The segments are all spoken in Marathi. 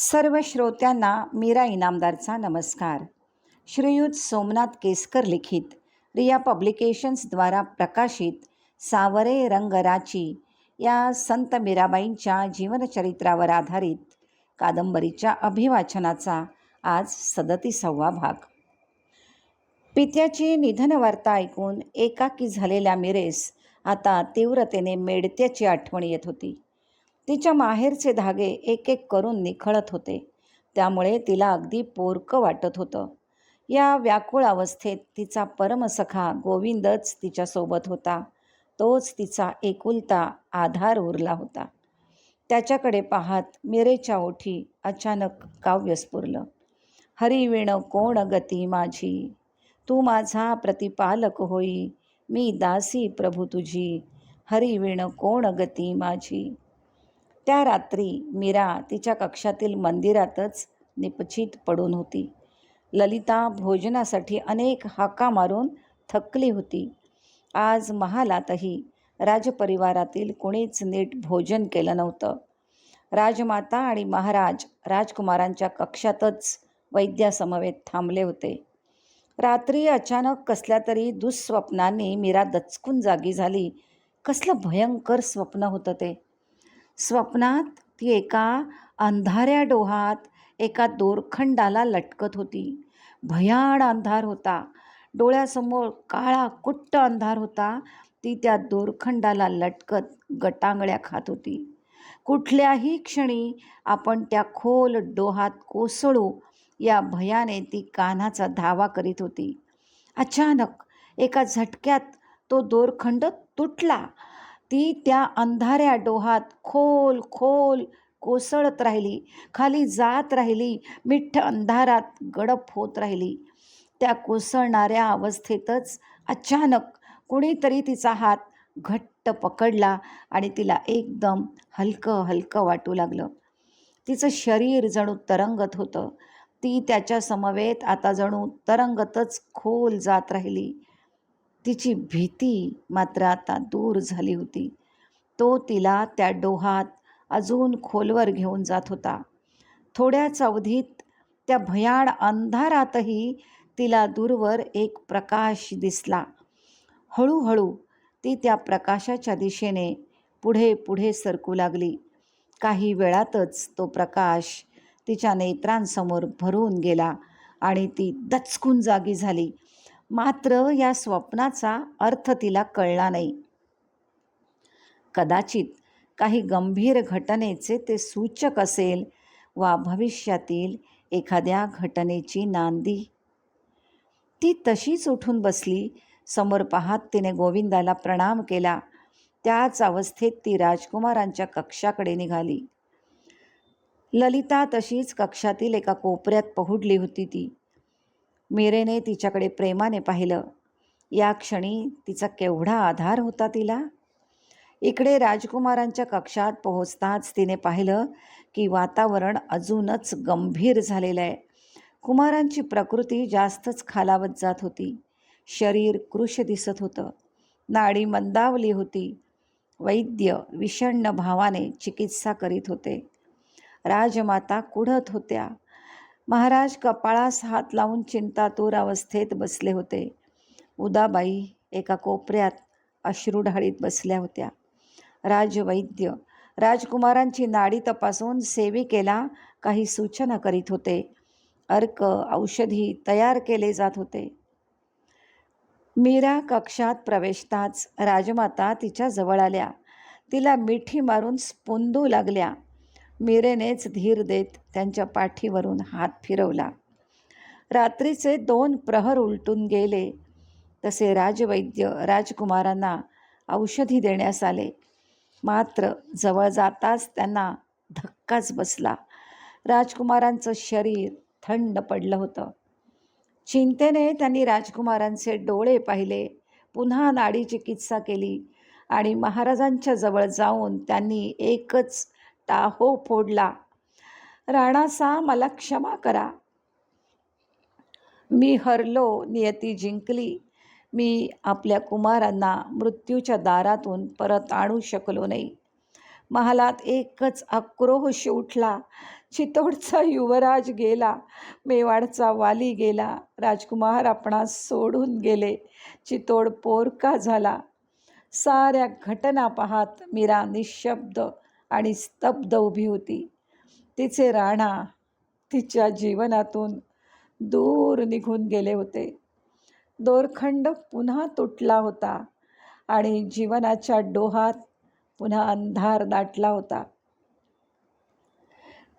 सर्व श्रोत्यांना मीरा इनामदारचा नमस्कार. श्रीयुत सोमनाथ केसकर लिखित रिया पब्लिकेशन्सद्वारा प्रकाशित सावरे रंगराची या संत मीराबाईंच्या जीवनचरित्रावर आधारित कादंबरीच्या अभिवाचनाचा आज सदतीसावा भाग. पित्याची निधनवार्ता ऐकून एकाकी झालेल्या मिरेस आता तीव्रतेने मेडत्याची आठवण येत होती. तिच्या माहेरचे धागे एक एक करून निखळत होते. त्यामुळे तिला अगदी पोरकं वाटत होतं. या व्याकुळ अवस्थेत तिचा परमसखा गोविंदच तिच्यासोबत होता. तोच तिचा एकुलता आधार उरला होता. त्याच्याकडे पाहत मिरेच्या ओठी अचानक काव्य स्फुरलं हरिविण कोण गती माझी? तू माझा प्रतिपालक होई. मी दासी प्रभू तुझी. हरिविण कोण गती माझी? त्या रात्री मीरा तिच्या कक्षातील मंदिरातच निपचित पडून होती. ललिता भोजनासाठी अनेक हाका मारून थकली होती. आज महालातही राजपरिवारातील कोणीच नीट भोजन केलं नव्हतं. राजमाता आणि महाराज राजकुमारांच्या कक्षातच वैद्यासमवेत थांबले होते. रात्री अचानक कसल्या तरी दुःस्वप्नांनी मीरा दचकून जागी झाली. कसलं भयंकर स्वप्न होतं ते. स्वप्नात ती एका अंधाऱ्या डोहात एका दोरखंडाला लटकत होती. भयाण अंधार होता. डोळ्यासमोर काळा कुट्ट अंधार होता. ती त्या दोरखंडाला लटकत गटांगळ्या खात होती. कुठल्याही क्षणी आपण त्या खोल डोहात कोसळू या भयाने ती कान्हाचा धावा करीत होती. अचानक एका झटक्यात तो दोरखंड तुटला. ती त्या अंधाऱ्या डोहात खोल खोल कोसळत राहिली. खाली जात राहिली. मिठ्ठ अंधारात गडप होत राहिली. त्या कोसळणाऱ्या अवस्थेतच अचानक कुणीतरी तिचा हात घट्ट पकडला आणि तिला एकदम हलकं हलकं वाटू लागलं. तिचं शरीर जणू तरंगत होतं. ती त्याच्या समवेत आता जणू तरंगतच खोल जात राहिली. तिची भीती मात्र आता दूर झाली होती. तो तिला त्या डोहात अजून खोलवर घेऊन जात होता. थोड्याच अवधीत त्या भयाड अंधारातही तिला दूरवर एक प्रकाश दिसला. हळूहळू ती त्या प्रकाशाच्या दिशेने पुढे पुढे सरकू लागली. काही वेळातच तो प्रकाश तिच्या नेत्रांसमोर भरून गेला आणि ती दचकून जागी झाली. मात्र या स्वप्नाचा अर्थ तिला कळला नाही. कदाचित काही गंभीर घटनेचे ते सूचक असेल वा भविष्यातील एखाद्या घटनेची नांदी. ती तशीच उठून बसली समोर पाहत तिने गोविंदाला प्रणाम केला. त्याच अवस्थेत ती राजकुमारांच्या कक्षाकडे निघाली. ललिता तशीच कक्षातील एका कोपऱ्यात पहुडली होती ती. मीरेने तिच्याकडे प्रेमाने पाहिलं. या क्षणी तिचा केवढा आधार होता तिला? इकडे राजकुमारांच्या कक्षात पोहोचताच तिने पाहिलं की वातावरण अजूनच गंभीर झालेलं आहे. कुमारांची प्रकृती जास्तच खालावत जात होती. शरीर कृश दिसत होतं. नाडी मंदावली होती. वैद्य विषण्ण भावाने चिकित्सा करीत होते. राजमाता कुढत होत्या. महाराज कपाळास हात लावून चिंतातूर अवस्थेत बसले होते. उदाबाई एका कोपऱ्यात अश्रू ढाळीत बसल्या होत्या. राजवैद्य राजकुमारांची नाडी तपासून सेविकेला काही सूचना करीत होते. अर्क औषधी तयार केले जात होते. मीरा कक्षात प्रवेशताच राजमाता तिच्या जवळ आल्या. तिला मिठी मारून स्पुंदू लागल्या. मीरेनेच धीर देत त्यांच्या पाठीवरून हात फिरवला. रात्रीचे दोन प्रहर उलटून गेले. तसे राजवैद्य राजकुमारांना औषधी देण्यास आले. मात्र जवळ जाताच त्यांना धक्काच बसला. राजकुमारांचं शरीर थंड पडलं होतं. चिंतेने त्यांनी राजकुमारांचे डोळे पाहिले. पुन्हा नाडी चिकित्सा केली आणि महाराजांच्या जवळ जाऊन त्यांनी एकच हो फोडला. राणासा मला क्षमा करा. मी हरलो नियती जिंकली. मी आपल्या कुमारांना मृत्यूच्या दारातून परत आणू शकलो नाही. महालात एकच आक्रोश उठला. चितोडचा युवराज गेला. मेवाडचा वाली गेला. राजकुमार आपणास सोडून गेले. चितोड पोरका झाला. साऱ्या घटना पाहत मीरा निशब्द आणि स्तब्ध उभी होती. तिचे राणा तिच्या जीवनातून दूर निघून गेले होते. दोरखंड पुन्हा तुटला होता आणि जीवनाच्या डोहात पुन्हा अंधार दाटला होता.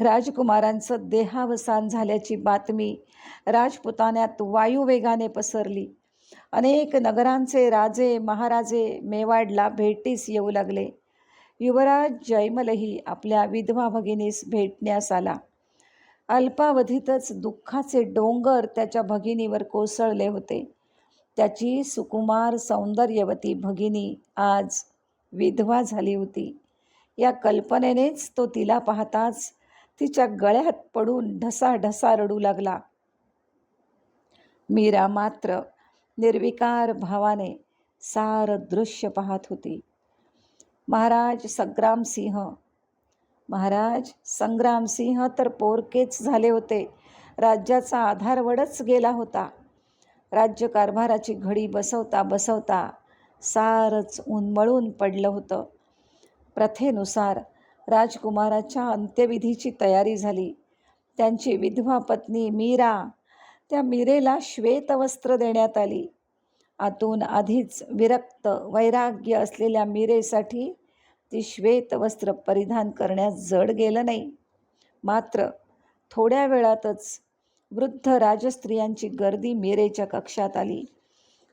राजकुमारांचं देहावसान झाल्याची बातमी राजपुतान्यात वायुवेगाने पसरली. अनेक नगरांचे राजे महाराजे मेवाडला भेटीस येऊ लागले. युवराज जयमलही आपल्या विधवा भगिनीस भेटण्यास आला. अल्पावधीतच दुःखाचे डोंगर त्याच्या भगिनीवर कोसळले होते. त्याची सुकुमार सौंदर्यवती भगिनी आज विधवा झाली होती. या कल्पनेनेच तो तिला पाहताच तिच्या गळ्यात पडून ढसाढसा रडू लागला. मीरा मात्र निर्विकार भावाने सारं दृश्य पाहत होती. महाराज संग्रामसिंह महाराज संग्रामसिंह तर पोरकेच झाले होते. राज्याचा आधारवडच गेला होता. राज्यकारभाराची घडी बसवता बसवता सारच उन्मळून पडलं होतं. प्रथेनुसार राजकुमाराच्या अंत्यविधीची तयारी झाली. त्यांची विधवा पत्नी मीरा त्या मीरेला श्वेतवस्त्र देण्यात आली. आतून आधीच विरक्त वैराग्य असलेल्या मीरेसाठी ती श्वेत वस्त्र परिधान करण्यास जड गेलं नाही. मात्र थोड्या वेळातच वृद्ध राजस्त्रियांची गर्दी मीरेच्या कक्षात आली.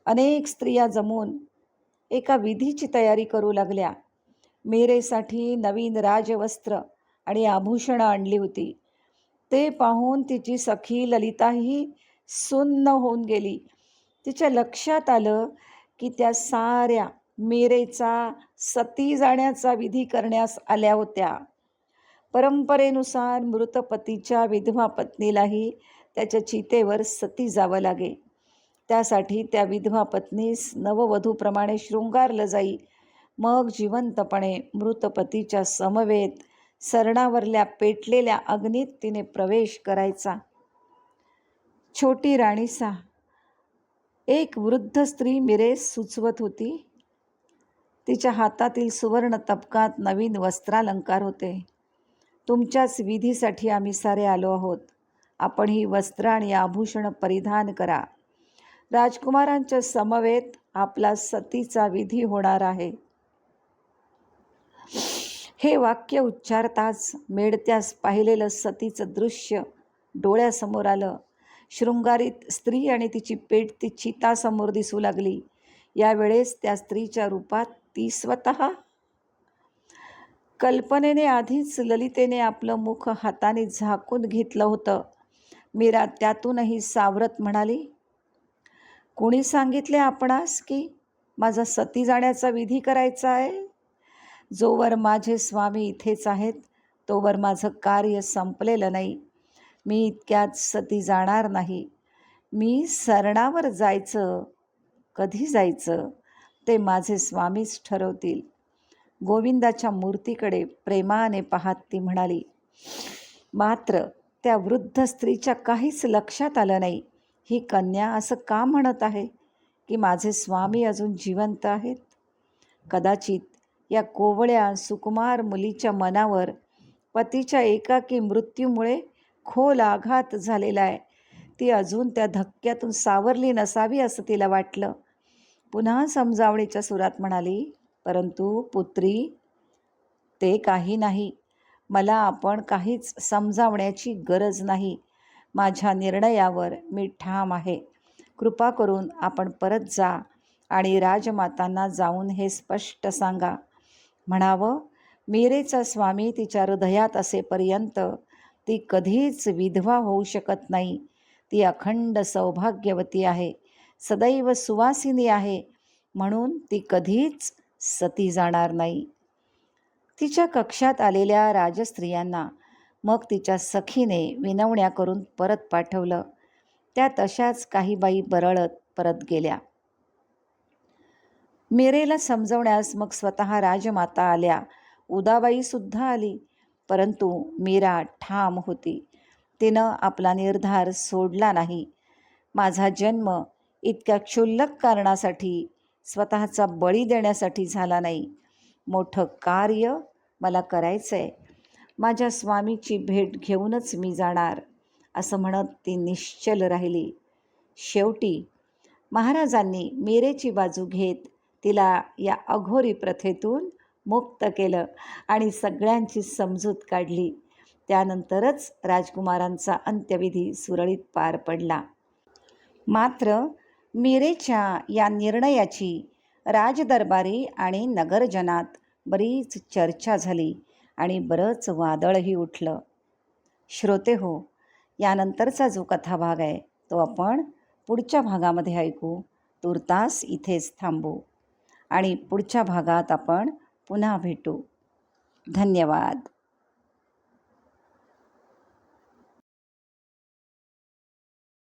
अनेक स्त्रिया जमून एका विधीची तयारी करू लागल्या. मीरेसाठी नवीन राजवस्त्र आणि आभूषणं आणली होती. ते पाहून तिची सखी ललिताही सुन्न होऊन गेली. तिच्या लक्षात आलं की त्या साऱ्या मेरेचा सती जाण्याचा विधी करण्यास आल्या होत्या. परंपरेनुसार मृतपतीच्या विधवा पत्नीलाही त्याच्या चितेवर सती जावं लागे. त्यासाठी त्या विधवा पत्नीस नववधूप्रमाणे शृंगारलं जाई. मग जिवंतपणे मृतपतीच्या समवेत सरणावरल्या पेटलेल्या अग्नीत तिने प्रवेश करायचा. छोटी राणीसा एक वृद्ध स्त्री मिरेस सुचवत होती. तिच्या हातातील सुवर्ण तपकात नवीन वस्त्रालंकार होते. तुमच्याच विधीसाठी आम्ही सारे आलो आहोत. आपण ही वस्त्र आणि आभूषण परिधान करा. राजकुमारांच्या समवेत आपला सतीचा विधी होणार आहे. हे वाक्य उच्चारताच मेडत्यास पाहिलेलं सतीचं दृश्य डोळ्यासमोर आलं. शृंगारित स्त्री आणि तिची पेट ती चितासमोर दिसू लागली. यावेळेस त्या स्त्रीच्या रूपात ती स्वतः कल्पनेने आधीच ललितेने आपलं मुख हाताने झाकून घेतलं होतं. मीरा त्यातूनही सावरत म्हणाली कुणी सांगितले आपणास की माझा सती जाण्याचा विधी करायचा आहे? जोवर माझे स्वामी इथेच आहेत तोवर माझं कार्य संपलेलं नाही. मी इतक्यात सती जाणार नाही. मी सरणावर जायचं कधी जायचं ते माझे स्वामीच ठरवतील. गोविंदाच्या मूर्तीकडे प्रेमाने पाहत ती म्हणाली मात्र त्या वृद्ध स्त्रीच्या काहीच लक्षात आलं नाही. ही कन्या असं का म्हणत आहे की माझे स्वामी अजून जिवंत आहेत? कदाचित या कोवळ्या सुकुमार मुलीच्या मनावर पतीच्या एकाकी मृत्यूमुळे खोल आघात झालेला आहे. ती अजून त्या धक्क्यातून सावरली नसावी असं तिला वाटलं. पुन्हा समजावणीच्या सुरात म्हणाली परंतु पुत्री ते काही नाही. मला आपण काहीच समजावण्याची गरज नाही. माझ्या निर्णयावर मी ठाम आहे. कृपा करून आपण परत जा आणि राजमातांना जाऊन हे स्पष्ट सांगा. म्हणावं मिरेचा स्वामी तिच्या हृदयात असेपर्यंत ती कधीच विधवा होऊ शकत नाही. ती अखंड सौभाग्यवती आहे. सदैव सुवासिनी आहे. म्हणून ती कधीच सती जाणार नाही. तिच्या कक्षात आलेल्या राजस्त्रियांना मग तिच्या सखीने विनवण्या करून परत पाठवलं. त्या तशाच काही बाई बरळत परत गेल्या. मेरेला समजवण्यास मग स्वतः राजमाता आल्या. उदाबाईसुद्धा आली. परंतु मीरा ठाम होती. तिनं आपला निर्धार सोडला नाही. माझा जन्म इतक्या क्षुल्लक कारणासाठी स्वतःचा बळी देण्यासाठी झाला नाही. मोठं कार्य मला करायचं आहे माझ्या स्वामीची भेट घेऊनच मी जाणार असं म्हणत ती निश्चल राहिली. शेवटी महाराजांनी मीरेची बाजू घेत तिला या अघोरी प्रथेतून मुक्त केलं आणि सगळ्यांची समजूत काढली. त्यानंतरच राजकुमारांचा अंत्यविधी सुरळीत पार पडला. मात्र मिरेच्या या निर्णयाची राजदरबारी आणि नगरजनात बरीच चर्चा झाली आणि बरंच वादळही उठलं. श्रोते हो यानंतरचा जो कथाभाग आहे तो आपण पुढच्या भागामध्ये ऐकू. तुर्तास इथेच थांबू. आणि पुढच्या भागात आपण पुन्हा भेटू. धन्यवाद.